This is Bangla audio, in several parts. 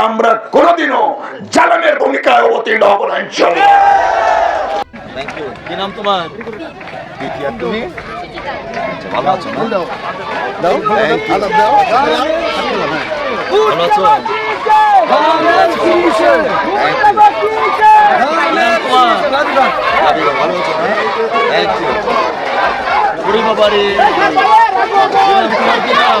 আমরা কোনোদিনও জালামের ভূমিকায় অবতীর্ণ হব না ইউ কি নাম তোমার? তুমি? আচ্ছা, ভালো আছো? দাও। দাও ভালো আছো? ভালো আছো না থ্যাংক ইউ পূর্ণিমা বাড়ি কি নাম তোমার কি নাম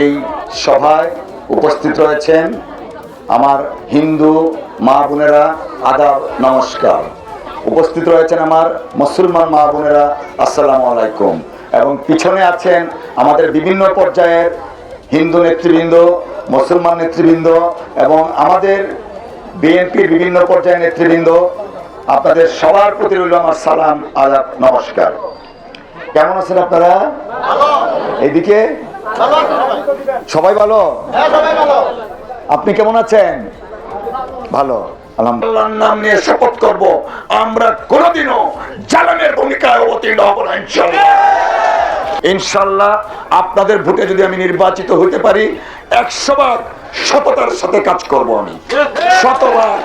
এই সভায় উপস্থিত রয়েছেন আমার হিন্দু মা বোনেরা আদাব নমস্কার। উপস্থিত রয়েছেন আমার মুসলমান মা বোনেরা, আসসালামু আলাইকুম। এবং পিছনে আছেন আমাদের বিভিন্ন পর্যায়ের হিন্দু নেতৃবৃন্দ, মুসলমান নেতৃবৃন্দ এবং আমাদের বিএনপির বিভিন্ন পর্যায়ের নেতৃবৃন্দ। আপনাদের সবার প্রতি রইল আমার সালাম, আদাব, নমস্কার। কেমন আছেন আপনারা? এদিকে সবাই ভালো? আপনি কেমন আছেন? ভালো, আলহামদুলিল্লাহ। নাম নিয়ে শপথ করব। আমরা কোনোদিনও জালামের ভূমিকায় অবতীর্ণ হব না ইনশাল্লাহ ইনশাল্লাহ আপনাদের ভোটে যদি আমি নির্বাচিত হতে পারি, একশো বার সততার সাথে কাজ করব আমি। শতবার